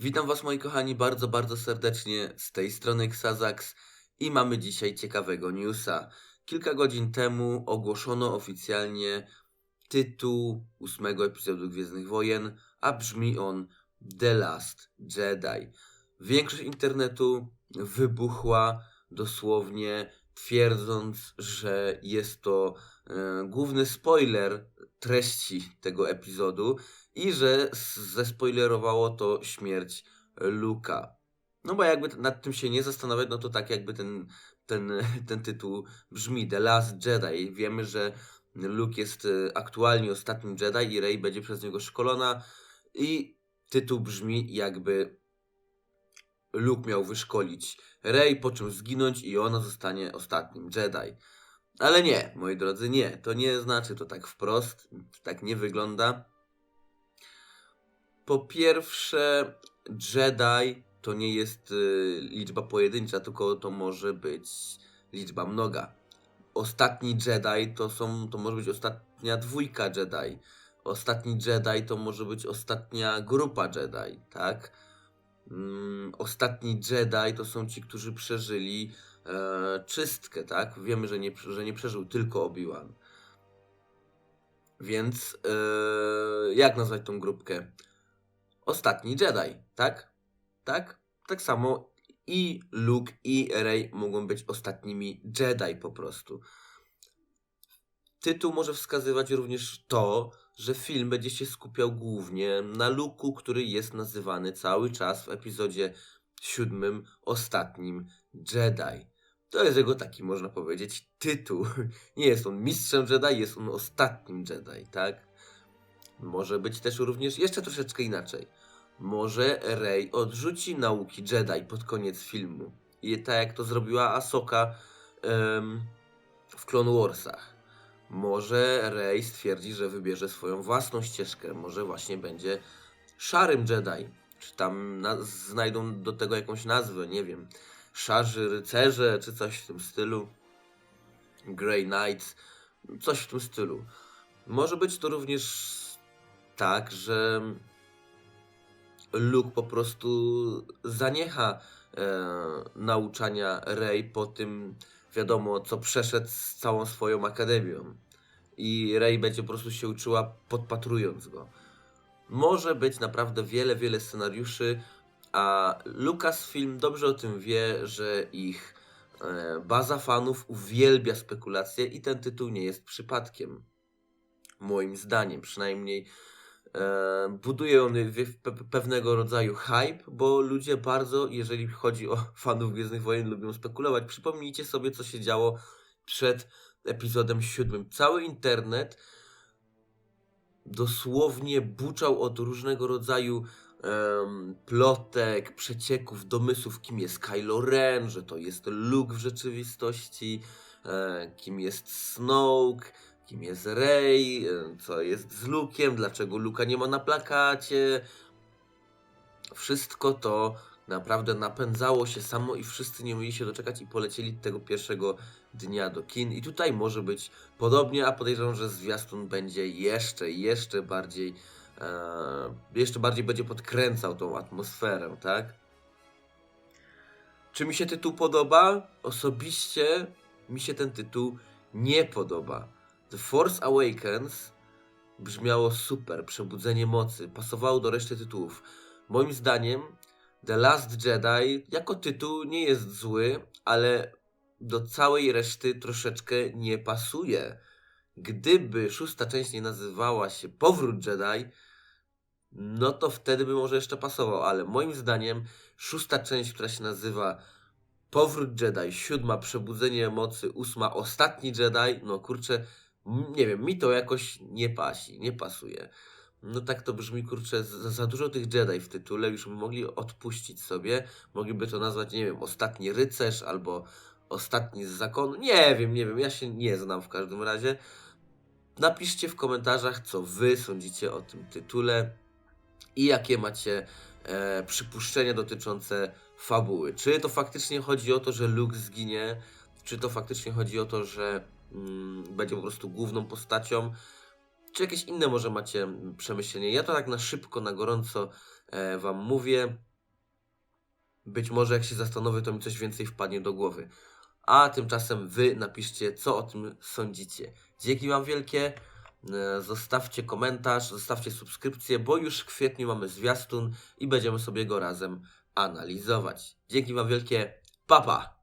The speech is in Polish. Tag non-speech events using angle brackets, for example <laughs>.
Witam Was moi kochani bardzo, bardzo serdecznie z tej strony Xazax i mamy dzisiaj ciekawego newsa. Kilka godzin temu ogłoszono oficjalnie tytuł ósmego epizodu Gwiezdnych Wojen, a brzmi on The Last Jedi. Większość internetu wybuchła dosłownie twierdząc, że jest to e, główny spoiler treści tego epizodu i że zespoilerowało to śmierć Luka. No bo jakby nad tym się nie zastanawiać, no to tak jakby ten, ten, <laughs> ten tytuł brzmi The Last Jedi. Wiemy, że Luke jest e, aktualnie ostatnim Jedi i Rey będzie przez niego szkolona i tytuł brzmi jakby Luke miał wyszkolić Rey, po czym zginąć i ona zostanie ostatnim Jedi. Ale nie, moi drodzy, nie. To nie znaczy to tak wprost. Tak nie wygląda. Po pierwsze, Jedi to nie jest y, liczba pojedyncza, tylko to może być liczba mnoga. Ostatni Jedi to są, to może być ostatnia dwójka Jedi. Ostatni Jedi to może być ostatnia grupa Jedi, tak? Mm, ostatni Jedi to są ci, którzy przeżyli e, czystkę, tak? Wiemy, że nie, że nie przeżył tylko Obi-Wan. Więc e, jak nazwać tą grupkę? Ostatni Jedi, tak? Tak? Tak samo i Luke i Rey mogą być ostatnimi Jedi po prostu. Tytuł może wskazywać również to, że film będzie się skupiał głównie na Luku, który jest nazywany cały czas w epizodzie siódmym ostatnim Jedi. To jest jego taki, można powiedzieć, tytuł. <laughs> Nie jest on mistrzem Jedi, jest on ostatnim Jedi, tak? Może być też również jeszcze troszeczkę inaczej. Może Rey odrzuci nauki Jedi pod koniec filmu. I tak jak to zrobiła Ahsoka em, w Clone Warsach. Może Rey stwierdzi, że wybierze swoją własną ścieżkę. Może właśnie będzie szarym Jedi. Czy tam na, znajdą do tego jakąś nazwę, nie wiem. Szarzy rycerze, czy coś w tym stylu. Grey Knights, coś w tym stylu. Może być to również tak, że Luke po prostu zaniecha e, nauczania Rey po tym, wiadomo, co przeszedł z całą swoją akademią. I Rey będzie po prostu się uczyła podpatrując go. Może być naprawdę wiele, wiele scenariuszy, a Lucasfilm dobrze o tym wie, że ich e, baza fanów uwielbia spekulacje i ten tytuł nie jest przypadkiem. Moim zdaniem, przynajmniej buduje on pewnego rodzaju hype, bo ludzie bardzo, jeżeli chodzi o <laughs> fanów Gwiezdnych Wojen, lubią spekulować. Przypomnijcie sobie, co się działo przed epizodem siódmym. Cały internet dosłownie buczał od różnego rodzaju em, plotek, przecieków, domysłów, kim jest Kylo Ren, że to jest Luke w rzeczywistości, e, kim jest Snoke, kim jest Rey, e, co jest z Luke'iem, dlaczego Luka nie ma na plakacie. Wszystko to naprawdę napędzało się samo i wszyscy nie mieli się doczekać i polecieli tego pierwszego dnia do kin. I tutaj może być podobnie, a podejrzewam, że zwiastun będzie jeszcze, jeszcze bardziej, e, jeszcze bardziej będzie podkręcał tą atmosferę, tak? Czy mi się tytuł podoba? Osobiście mi się ten tytuł nie podoba. The Force Awakens brzmiało super, przebudzenie mocy, pasowało do reszty tytułów. Moim zdaniem The Last Jedi jako tytuł nie jest zły, ale do całej reszty troszeczkę nie pasuje. Gdyby szósta część nie nazywała się Powrót Jedi, no to wtedy by może jeszcze pasował, ale moim zdaniem szósta część, która się nazywa Powrót Jedi, siódma Przebudzenie Mocy, ósma Ostatni Jedi, no kurczę, nie wiem, mi to jakoś nie pasi, nie pasuje. No tak to brzmi, kurczę, za, za dużo tych Jedi w tytule, już mogli odpuścić sobie, mogliby to nazwać, nie wiem, Ostatni Rycerz albo Ostatni z Zakonu, nie wiem, nie wiem, ja się nie znam w każdym razie. Napiszcie w komentarzach, co wy sądzicie o tym tytule i jakie macie e, przypuszczenia dotyczące fabuły. Czy to faktycznie chodzi o to, że Luke zginie, czy to faktycznie chodzi o to, że będzie po prostu główną postacią, czy jakieś inne może macie mm, przemyślenie. Ja to tak na szybko, na gorąco e, wam mówię. Być może jak się zastanowię, to mi coś więcej wpadnie do głowy. A tymczasem wy napiszcie, co o tym sądzicie. Dzięki wam wielkie. E, Zostawcie komentarz, zostawcie subskrypcję, bo już w kwietniu mamy zwiastun i będziemy sobie go razem analizować. Dzięki wam wielkie. Papa! Pa.